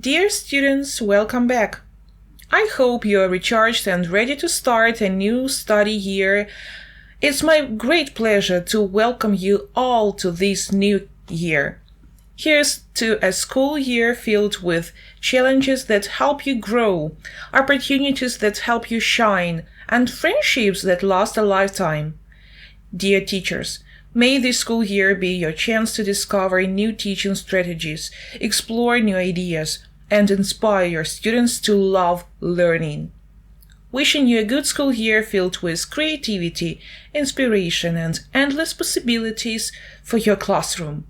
Dear students, welcome back. I hope you are recharged and ready to start a new study year. It's my great pleasure to welcome you all to this new year. Here's to a school year filled with challenges that help you grow, opportunities that help you shine, and friendships that last a lifetime. Dear teachers, may this school year be your chance to discover new teaching strategies, explore new ideas, and inspire your students to love learning. Wishing you a good school year filled with creativity, inspiration, and endless possibilities for your classroom.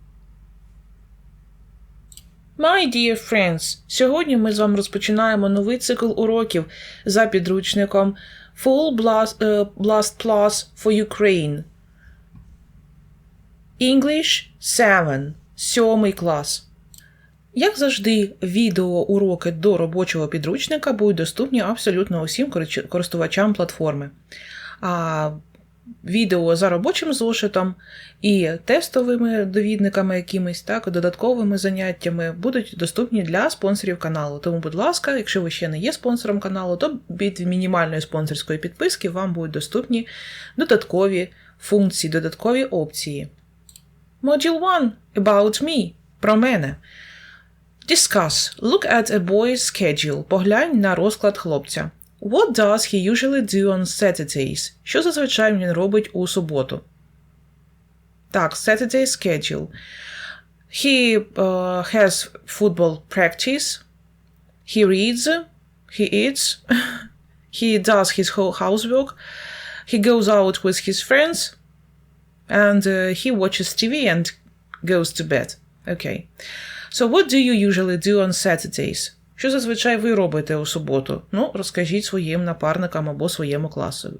My dear friends, сьогодні ми з вами розпочинаємо новий цикл уроків за підручником Full Blast, uh, Blast Plus for Ukraine. English 7. Сьомий клас. Як завжди, відеоуроки до робочого підручника будуть доступні абсолютно усім користувачам платформи. А відео за робочим зошитом і тестовими довідниками якимись, так, додатковими заняттями будуть доступні для спонсорів каналу. Тому, будь ласка, якщо ви ще не є спонсором каналу, то від мінімальної спонсорської підписки вам будуть доступні додаткові функції, додаткові опції. Module 1 About me. Про мене. Discuss. Look at a boy's schedule. Поглянь на розклад хлопця. What does he usually do on Saturdays? Що зазвичай він робить у суботу? Так, Saturday schedule. He uh, has football practice. He reads. He eats. he does his whole housework. He goes out with his friends. And uh, he watches TV and goes to bed. Okay. So, what do you usually do on Saturdays? Що зазвичай ви робите у суботу? Ну, розкажіть своїм напарникам або своєму класові.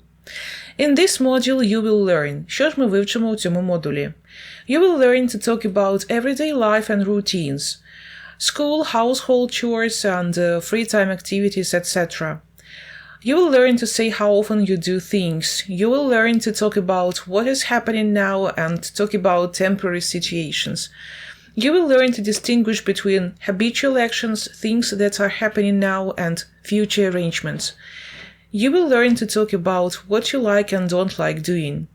In this module you will learn. Що ж ми вивчимо у цьому модулі? You will learn to talk about everyday life and routines, school, household chores and uh, free time activities, etc. You will learn to say how often you do things. You will learn to talk about what is happening now and talk about temporary situations. You will learn to distinguish between habitual actions, things that are happening now, and future arrangements. You will learn to talk about what you like and don't like doing.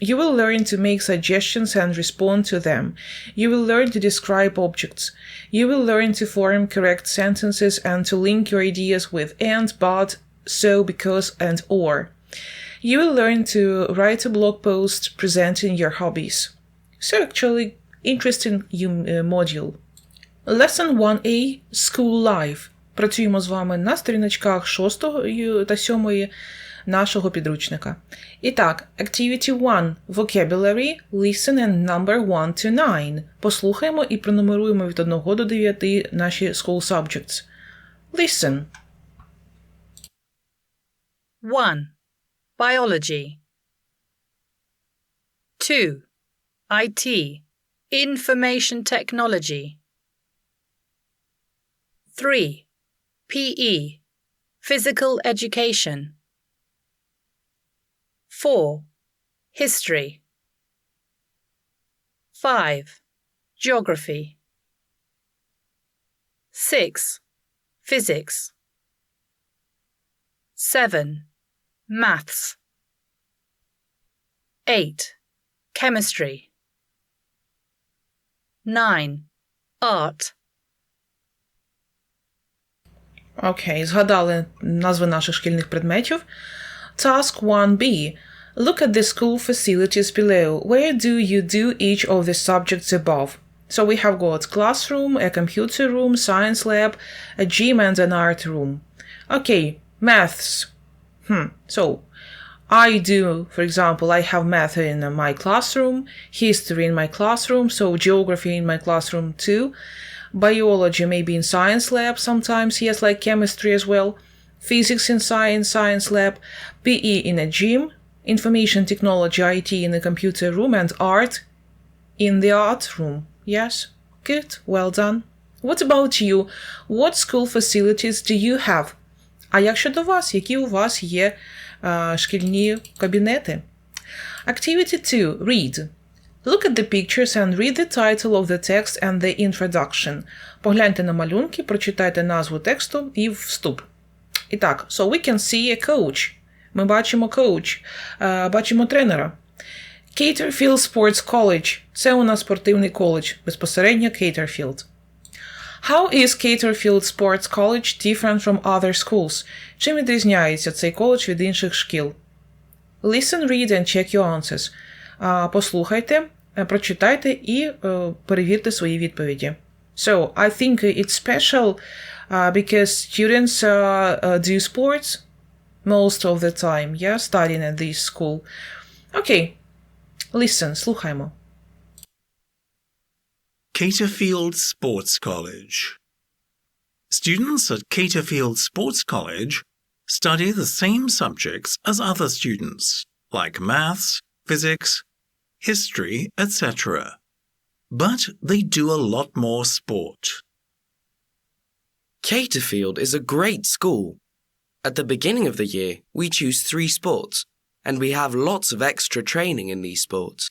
You will learn to make suggestions and respond to them. You will learn to describe objects. You will learn to form correct sentences and to link your ideas with and, but, so, because, and or. You will learn to write a blog post presenting your hobbies. So, actually, Interesting module. Lesson 1A School Life. Працюємо з вами на сторіночках 6 та 7 нашого підручника. І так, Activity 1. Vocabulary. Listen and number 1 to 9. Послухаємо і пронумеруємо від 1 до 9 наші school subjects. Listen. 1. Biology. 2. IT. Information Technology. 3. PE Physical Education. 4. History. 5. Geography. 6. Physics. 7. Maths. 8. Chemistry. 9. Art. Окей, згадали назви наших шкільних предметів. Task 1B. Look at the school facilities below. Where do you do each of the subjects above? So we have got classroom, a computer room, science lab, a gym, and an art room. Okay, maths. Hmm. So I do, for example, I have math in my classroom, history in my classroom, so geography in my classroom too. Biology maybe in science lab sometimes, yes, like chemistry as well. Physics in science, science lab. PE in a gym. Information technology, IT in the computer room, and art in the art room. Yes, good, well done. What about you? What school facilities do you have? А як щодо вас, які у вас є шкільні кабінети. Activity 2. Read. Look at the pictures and read the title of the text and the introduction. Погляньте на малюнки, прочитайте назву тексту і вступ. І так, so we can see a coach. Ми бачимо е, бачимо тренера. Caterfield Sports College. Це у нас спортивний коледж, безпосередньо Caterfield. How is Caterfield Sports College different from other schools? Чим відрізняється цей коледж від інших шкіл? Listen, read and check your answers. А, Послухайте, е, прочитайте і е, перевірте свої відповіді. So, I think it's special uh, because students uh, uh, do sports most of the time, yeah, studying at this school. Okay, listen, слухаймо. Caterfield Sports College. Students at Caterfield Sports College study the same subjects as other students, like maths, physics, history, etc. But they do a lot more sport. Caterfield is a great school. At the beginning of the year, we choose three sports, and we have lots of extra training in these sports.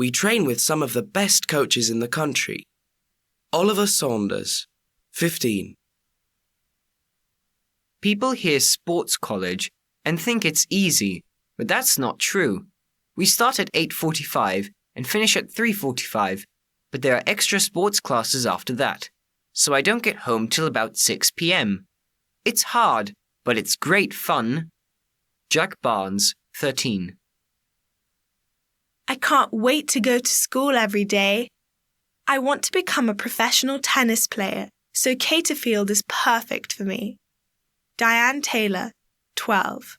We train with some of the best coaches in the country. Oliver Saunders, 15. People hear sports college and think it's easy, but that's not true. We start at 8:45 and finish at 3:45, but there are extra sports classes after that. So I don't get home till about 6 p.m. It's hard, but it's great fun. Jack Barnes, 13. I can't wait to go to school every day. I want to become a professional tennis player, so Caterfield is perfect for me. Diane Taylor, 12.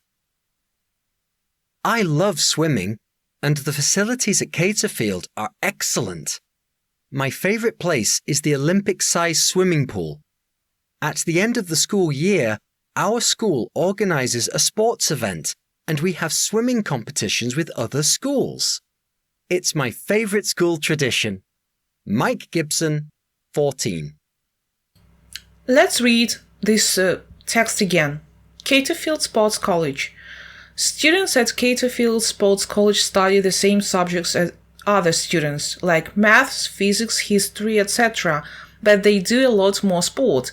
I love swimming, and the facilities at Caterfield are excellent. My favourite place is the Olympic sized swimming pool. At the end of the school year, our school organises a sports event and we have swimming competitions with other schools. It's my favourite school tradition. Mike Gibson, 14. Let's read this uh, text again. Caterfield Sports College. Students at Caterfield Sports College study the same subjects as other students, like maths, physics, history, etc., but they do a lot more sport.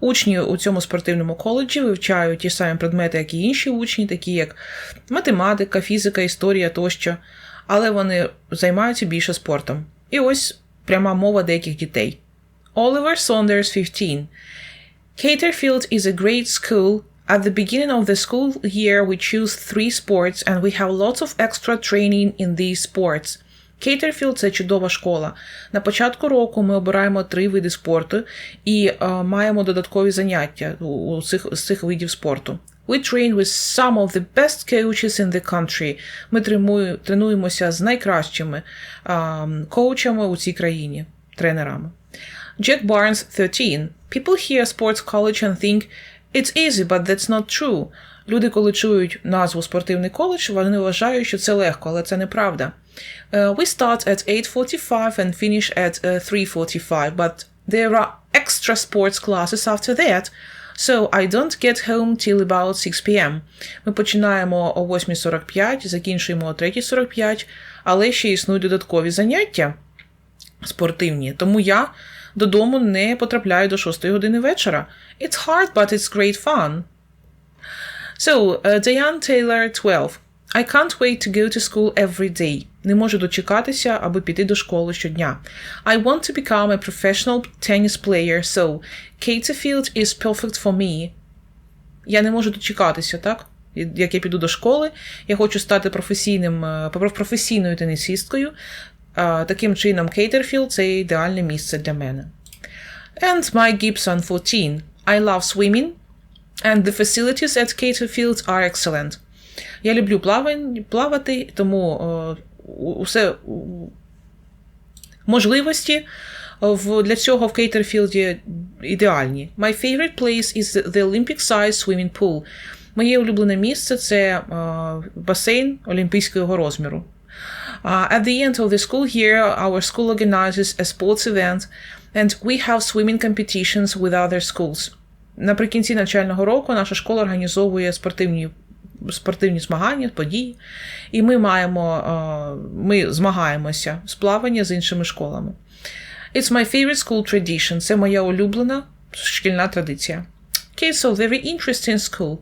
Учні у цьому спортивному коледжі вивчають ті самі предмети, як і інші учні, такі як математика, фізика, історія тощо, Але вони займаються більше спортом. І ось пряма мова деяких дітей. Oliver Saunders, 15. Caterfield is a great school. At the beginning of the school year, we choose three sports and we have lots of extra training in these sports. Caterfield – це чудова школа. На початку року ми обираємо три види спорту і е, маємо додаткові заняття у, у цих, з цих видів спорту. We train with some of the best coaches in the country. Ми тренує, тренуємося з найкращими е, коучами у цій країні, тренерами. Jack Barnes, 13. People hear sports college and think it's easy, but that's not true. Люди, коли чують назву спортивний коледж, вони вважають, що це легко, але це неправда. Uh, we start at 8.45 and finish at uh, 3.45, but there are extra sports classes after that, So I don't get home till about 6 p.m. Ми починаємо о 8.45, закінчуємо о 3.45, але ще існують додаткові заняття спортивні, тому я додому не потрапляю до 6 години вечора. It's hard, but it's great fun. So, uh, Diane Taylor, 12. I can't wait to go to school every day. Не можу дочекатися, аби піти до школи щодня. I want to become a professional tennis player, so Caterfield is perfect for me. Я не можу дочекатися, так? Як я піду до школи, я хочу стати професійним, е, професійною тенісісткою. Е, Таким чином, Кейтерфілд це ідеальне місце для мене. And Mike Gibson, 14. I love swimming, and the facilities at Caterfield are excellent. Я люблю плавати, тому е, усе можливості в, для цього в Кейтерфілді ідеальні. My favorite place is the Olympic-sized swimming pool. Моє улюблене місце це е, басейн олімпійського розміру. At the end of the school year, our school organizes a sports event, and we have swimming competitions with other schools. Наприкінці навчального року наша школа організовує спортивні спортивні змагання, події. І ми маємо, е, ми змагаємося з плавання з іншими школами. It's my favorite school tradition. Це моя улюблена шкільна традиція. Okay, so very interesting school.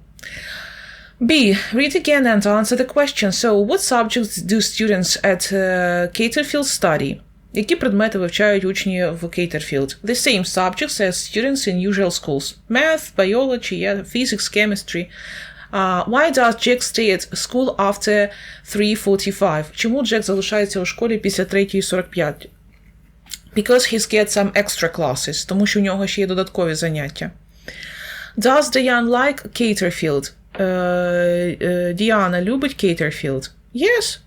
B. Read again and answer the question. So, what subjects do students at uh, Caterfield study? Які предмети вивчають учні в Caterfield? The same subjects as students in usual schools. Math, biology, physics, chemistry. Uh, why does Jack stay at school after 3.45? Чому Джек залишається у школі після 3.45? Because he's get some extra classes. Тому що у нього ще є додаткові заняття. Does Diane like Caterfield? Е, е, Діана любить Caterfield? Yes.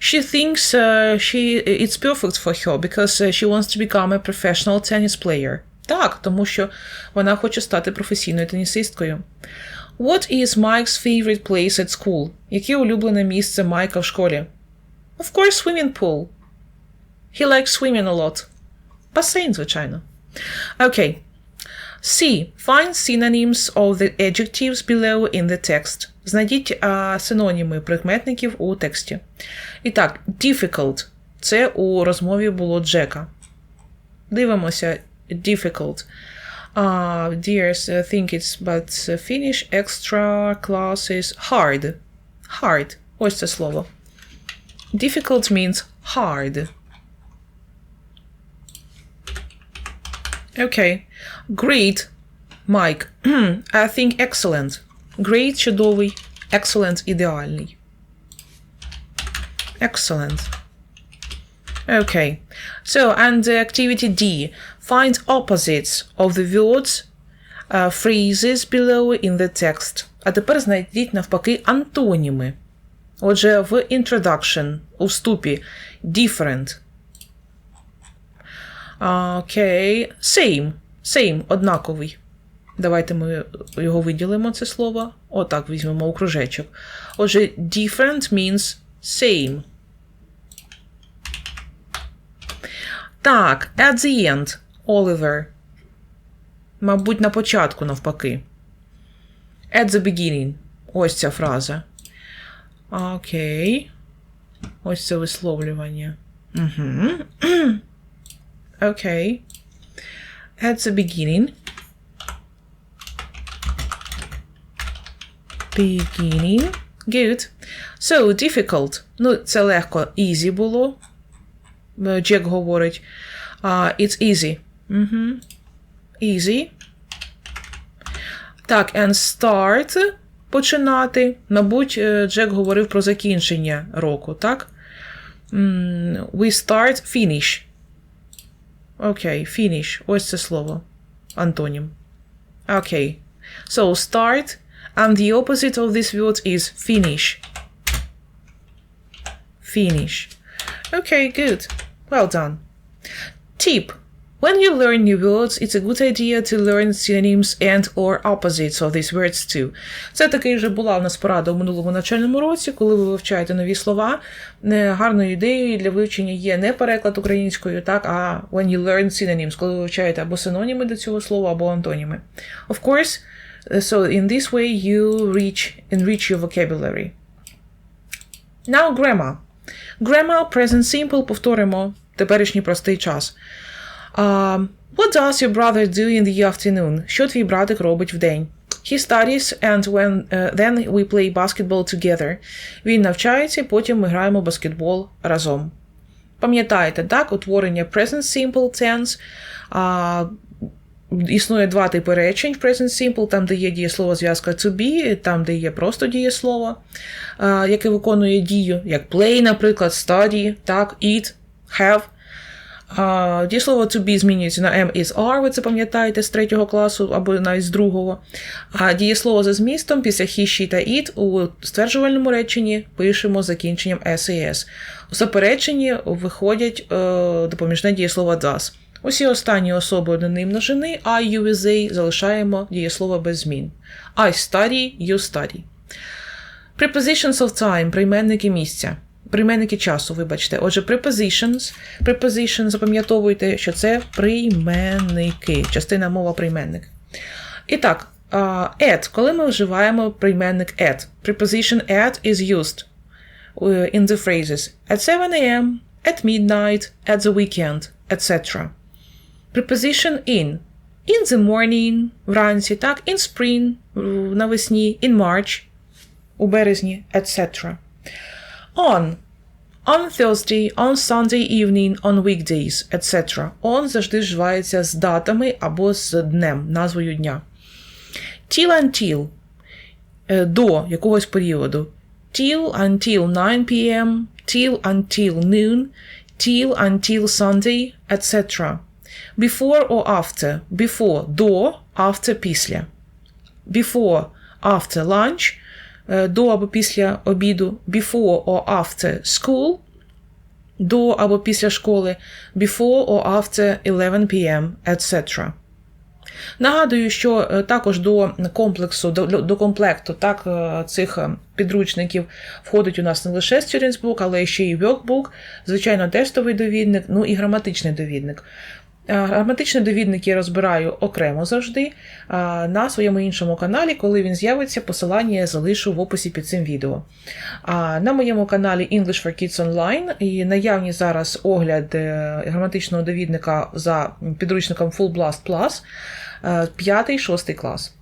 She thinks uh, she, it's perfect for her because uh, she wants to become a professional tennis player. Так, тому що вона хоче стати професійною тенісисткою. What is Mike's favorite place at school? Яке улюблене місце Майка в школі? Of course, swimming pool. He likes swimming a lot. Басейн, звичайно. Okay. C. Find synonyms of the adjectives below in the text. Знайдіть а, синоніми прикметників у тексті. І так, difficult. Це у розмові було Джека. Дивимося. Difficult. Uh, dears uh, think it's but uh, finish extra classes hard. Hard. Ось це слово. Difficult means hard. Okay. Great, Mike. I think excellent. Great чудовий. Excellent ідеальний. Excellent. Okay. So, and the activity D. Find opposites of the words, uh, phrases below in the text. А тепер знайдіть навпаки антоніми. Отже, в introduction, у вступі different. Окей. Same. Same. Однаковий. Давайте ми його виділимо, це слово. Отак візьмемо у кружечок. Отже, different means same. Так, at the end. Oliver. Мабуть, на початку навпаки. At the beginning. Ось ця фраза. Окей. Ось це висловлювання. Угу. Окей. At the beginning. Beginning. Good. So, difficult. Ну, це легко. Easy було. Е, Джек говорить. Uh, it's easy. Угу. Easy. Так, and start. Починати. Мабуть, е, Джек говорив про закінчення року, так? М, We start, finish. Окей, finish. Ось це слово. Антонім. Окей. So, start. And the opposite of this word is finish. Finish. Okay, good. Well done. Tip. When you learn new words, it's a good idea to learn synonyms and or opposites of these words too. Це таки вже була в нас порада у минулому навчальному році, коли ви вивчаєте нові слова. Гарною ідеєю для вивчення є не переклад українською, так, а when you learn synonyms, коли ви вивчаєте або синоніми до цього слова, або антоніми. Of course, so in this way you reach enrich your vocabulary. Now grammar. Grammar, present simple, повторимо теперішній простий час. Um, what does your brother do in the afternoon? Що твій братик робить вдень? He studies and when uh, then we play basketball together. Він навчається, потім ми граємо баскетбол разом. Пам'ятаєте, так, утворення present simple tense. А, існує два типи речень в present simple, там, де є дієслово зв'язка to be, там, де є просто дієслово, а, яке виконує дію, як play, наприклад, study, так, eat, have. А, Дієслово to be змінюється на am is are, ви це пам'ятаєте з третього класу або навіть з другого. А дієслово за змістом після he, she та it у стверджувальному реченні пишемо закінченням s і s. У запереченні виходять е, допоміжне дієслово does. Усі останні особи однини множини I, you, is they залишаємо дієслово без змін. I study, you study. Prepositions of time прийменники місця. Прийменники часу, вибачте. Отже, prepositions. Preposition, запам'ятовуйте, що це прийменники. Частина мова прийменник. І так, at, коли ми вживаємо прийменник at. Preposition at is used uh, in the phrases at 7 a.m., at midnight, at the weekend, etc. Preposition in. In the morning, вранці, так, in spring, навесні, in March, у березні, etc. On. On Thursday, on Sunday evening, on weekdays, etc. On завжди вживається з датами або з днем, назвою дня. Till until е, до якогось періоду. Till until 9 p.m., till until noon, till until Sunday, etc. Before or after. Before до, after після. Before after lunch, е, до або після обіду. Before or after school, до або після школи. Before or after 11 p.m., etc. Нагадую, що е, також до комплексу, до, до комплекту так, е, цих е, підручників входить у нас не лише Students Book, але ще й Workbook, звичайно, тестовий довідник, ну і граматичний довідник. Е, Граматичний довідник я розбираю окремо завжди на своєму іншому каналі. Коли він з'явиться, посилання я залишу в описі під цим відео. На моєму каналі English for Kids Online і наявні зараз огляд е, граматичного довідника за підручником Full Blast Plus, 5-6 клас.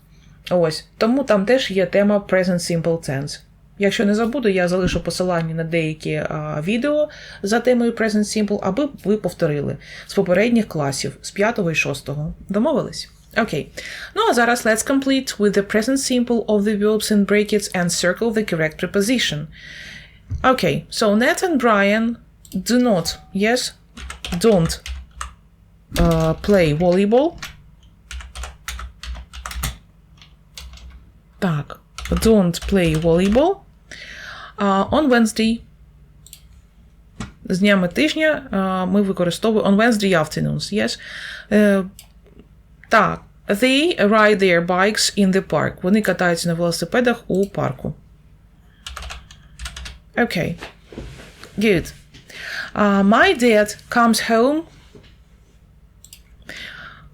Ось, тому там теж є тема Present Simple Tense. Якщо не забуду, я залишу посилання на деякі а, відео за темою Present Simple, аби ви повторили з попередніх класів, з 5 і 6. Домовились? Окей. Ну а зараз let's complete with the present simple of the verbs in brackets and circle the correct preposition. Okay, so Ned and Brian do not, yes, don't uh, play volleyball. Так, don't play volleyball uh, on Wednesday. З днями тижня uh, ми використовуємо on Wednesday afternoons, yes. Е, так, they ride their bikes in the park. Вони катаються на велосипедах у парку. Okay. Good. Uh, my dad comes home.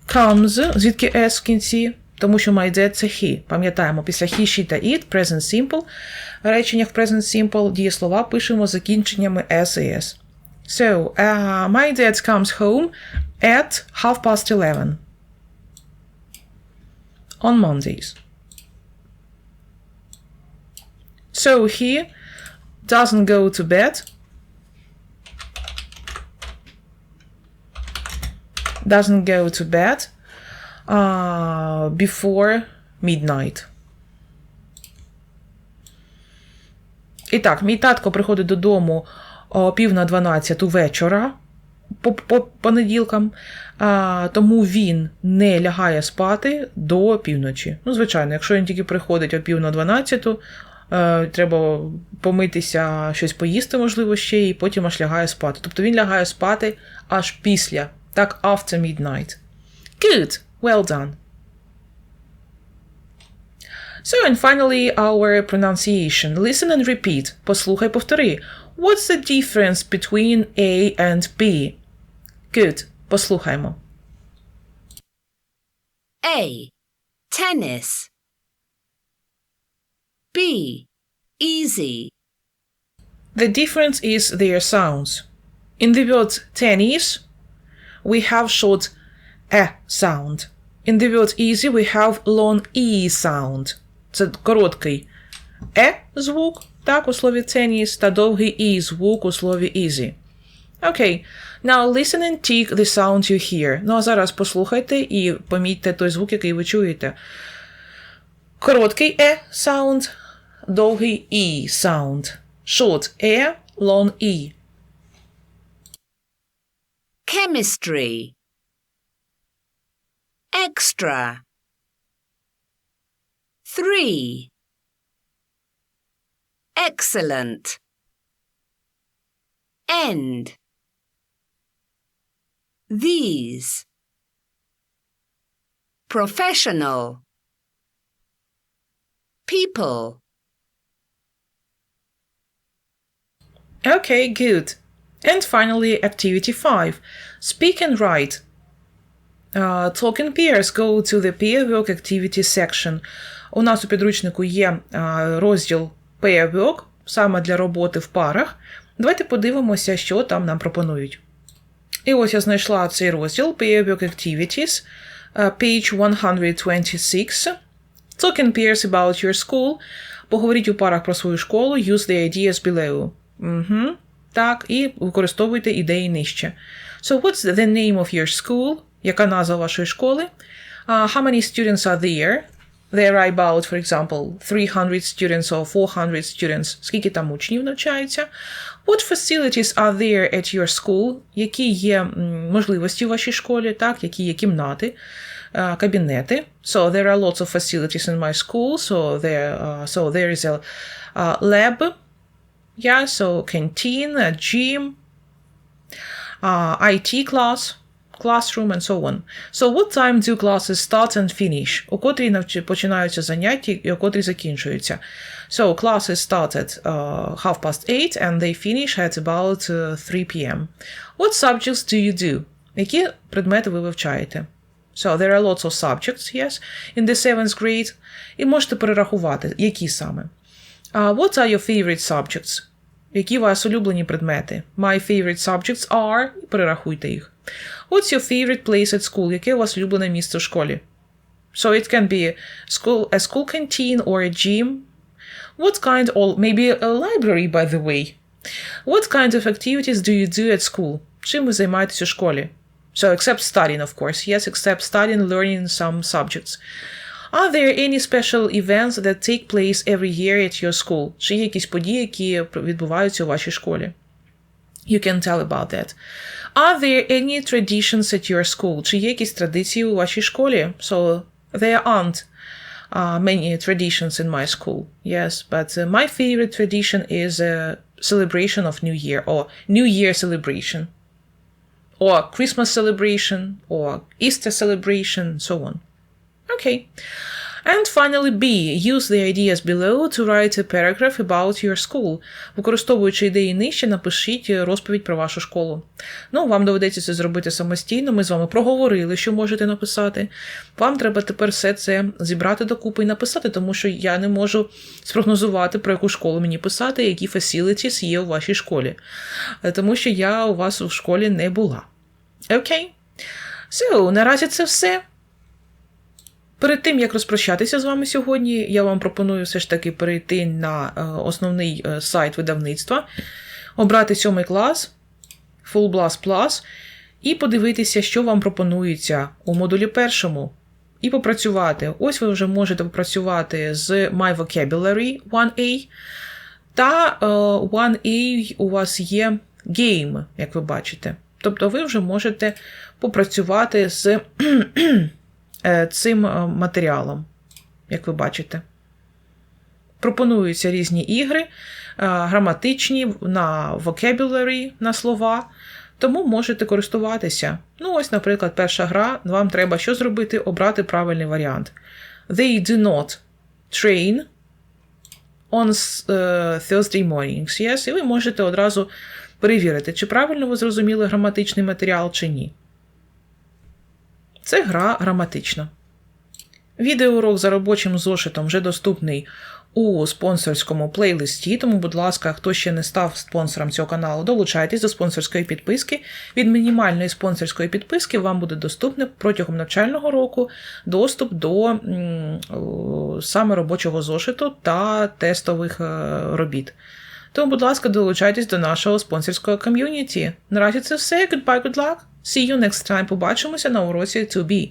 Comes, звідки S в кінці, тому що my dad це he. Пам'ятаємо, після he, she та it, present simple. В реченнях present simple дієслова пишемо з закінченнями s і s. So, uh, my dad comes home at half past 11 on Mondays. So he doesn't go to bed. Doesn't go to bed uh, before midnight. І так, мій татко приходить додому о пів на 12 вечора по, по понеділкам, тому він не лягає спати до півночі. Ну, звичайно, якщо він тільки приходить о пів на 12, е, треба помитися, щось поїсти, можливо, ще, і потім аж лягає спати. Тобто він лягає спати аж після, так, after midnight. Good, well done. So, and finally, our pronunciation. Listen and repeat. Послухай, повтори. What's the difference between A and B? Good. Послухаймо. A. Tennis. B. Easy. The difference is their sounds. In the word tennis, we have short e sound. In the word easy, we have long e sound. Це короткий е звук, так, у слові tennis, та довгий і звук у слові easy. Окей. Now listen and tick the sound you hear. Ну а зараз послухайте і помітьте той звук, який ви чуєте. Короткий е sound, довгий і sound. Short е, long e. Chemistry. Extra. Three. Excellent. End. These. Professional. People. Okay, good. And finally, activity 5. Speak and write. Uh, talking peers go to the peer work activity section. У нас у підручнику є розділ Pair саме для роботи в парах. Давайте подивимося, що там нам пропонують. І ось я знайшла цей розділ Pair Activities, page 126. Talking peers about your school. Поговоріть у парах про свою школу. Use the ideas below. Угу. Так, і використовуйте ідеї нижче. So, what's the name of your school? Яка назва вашої школи? Uh, how many students are there? There are about, for example, 300 students or 400 students. Скільки там учнів навчається? What facilities are there at your school? Які є м, можливості в вашій школі, так? Які є кімнати, е, кабінети? So there are lots of facilities in my school. So there, uh, so there is a uh, lab. Yeah, so canteen, a gym, uh, IT class, Classroom, and so on. So what time do classes start and finish? У котрій починаються заняття і у котрій закінчуються. So classes start at uh, half past eight and they finish at about uh, 3 p.m. What subjects do you do? Які предмети ви вивчаєте? So there are lots of subjects, yes, in the seventh grade. І можете перерахувати, які саме. Uh, what are your favorite subjects? Які у вас улюблені предмети? My favorite subjects are. Перерахуйте їх. What's your favorite place at school? Яке у вас улюблене місце в школі? So it can be school, a school canteen or a gym. What kind or maybe a library, by the way. What kind of activities do you do at school? Чим ви займаєтесь у школі? So except studying, of course. Yes, except studying, learning some subjects. Are there any special events that take place every year at your school? Чи є якісь події, які відбуваються у вашій школі? You can tell about that. Are there any traditions at your school? Чи є якісь традиції у вашій школі? So there aren't uh, many traditions in my school. Yes, but uh, my favorite tradition is a celebration of New Year or New Year celebration or Christmas celebration or Easter celebration, so on. Okay. And finally, B. Use the ideas below to write a paragraph about your school. Використовуючи ідеї нижче, напишіть розповідь про вашу школу. Ну, вам доведеться це зробити самостійно. Ми з вами проговорили, що можете написати. Вам треба тепер все це зібрати докупи і написати, тому що я не можу спрогнозувати, про яку школу мені писати, які facilities є у вашій школі. Е, Тому що я у вас у школі не була. Окей? So, наразі це все. Перед тим, як розпрощатися з вами сьогодні, я вам пропоную все ж таки перейти на е, основний е, сайт видавництва, обрати сьомий клас, Full Blast Plus, і подивитися, що вам пропонується у модулі першому, і попрацювати. Ось ви вже можете попрацювати з My Vocabulary 1A, та е, 1A у вас є Game, як ви бачите. Тобто ви вже можете попрацювати з е, цим е, матеріалом, як ви бачите. Пропонуються різні ігри, е, граматичні на vocabulary, на слова, тому можете користуватися. Ну, ось, наприклад, перша гра, вам треба що зробити? Обрати правильний варіант. They do not train on е, Thursday mornings. Yes? І ви можете одразу перевірити, чи правильно ви зрозуміли граматичний матеріал, чи ні. Це гра граматична. Відеоурок за робочим зошитом вже доступний у спонсорському плейлисті, тому, будь ласка, хто ще не став спонсором цього каналу, долучайтесь до спонсорської підписки. Від мінімальної спонсорської підписки вам буде доступний протягом навчального року доступ до саме робочого зошиту та тестових е, робіт. Тому, будь ласка, долучайтесь до нашого спонсорського ком'юніті. Наразі це все. Goodbye, good luck. See you next time. Побачимося на уроці 2B.